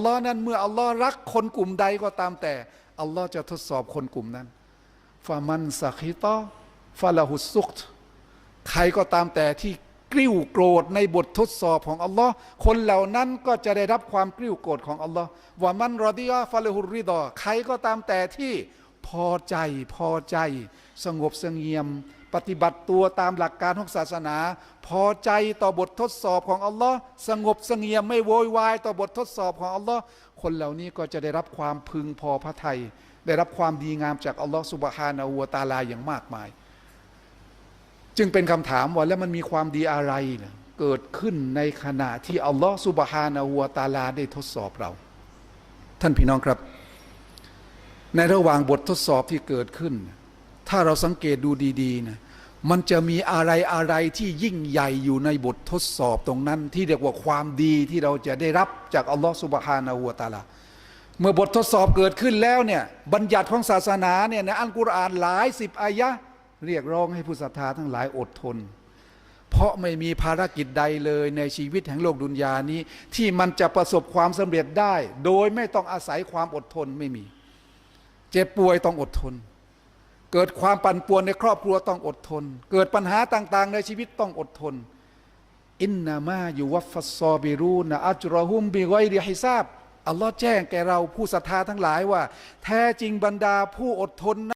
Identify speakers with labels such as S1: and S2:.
S1: อัลลอฮ์นั้นเมื่ออัลลอฮ์รักคนกลุ่มใดก็ตามแต่ อัลลอฮ์จะทดสอบคนกลุ่มนั้นฟามันสักิตอฟาลาหุสุกตใครก็ตามแต่ที่กริ้วโกรธในบททดสอบของอัลลอฮ์คนเหล่านั้นก็จะได้รับความกริ้วโกรธของอัลลอฮ์ว่ามันรอดิยาฟาลาหุรริดอใครก็ตามแต่ที่พอใจพอใจ สงบเสงี่ยม ปฏิบัติตัวตามหลักการของศาสนา พอใจต่อบททดสอบของอัลลอฮ์สงบเสงี่ยมไม่โวยวายต่อบททดสอบของอัลลอฮ์คนเหล่านี้ก็จะได้รับความพึงพอพระทัยได้รับความดีงามจากอัลลอฮ์สุบฮานาหูวตาลาอย่างมากมาย จึงเป็นคำถามว่าแล้วมันมีความดีอะไรนะเกิดขึ้นในขณะที่อัลลอฮ์สุบฮานาหูวตาลาได้ทดสอบเรา ท่านพี่น้องครับ ในระหว่างบททดสอบที่เกิดขึ้น ถ้าเราสังเกตดูดีๆนะ มันจะมีอะไรอะไรที่ยิ่งใหญ่อยู่ในบททดสอบตรงนั้น ที่เรียกว่าความดีที่เราจะได้รับจากอัลลอฮ์สุบฮานาหูวะตาลาเมื่อบททดสอบเกิดขึ้นแล้วเนี่ยบัญญัติของศาสนาเนี่ยในอัลกุรอานหลายสิบอายะเรียกร้องให้ผู้ศรัทธาทั้งหลายอดทน เพราะไม่มีภารกิจใดเลยในชีวิตแห่งโลกดุนยานี้ ที่มันจะประสบความสำเร็จได้ โดยไม่ต้องอาศัยความอดทนไม่มี เจ็บป่วยต้องอดทน เกิดความปั่นป่วนในครอบครัวต้องอดทน เกิดปัญหาต่าง ๆ ในชีวิตต้องอดทน อินนามาอยู่วัฟฟซอบิรูนะอัจรอฮุมบิไกริฮิซาบอัลลอฮ์แจ้งแก่เราผู้ศรัทธาทั้งหลายว่า แท้จริงบรรดาผู้อดทนนะ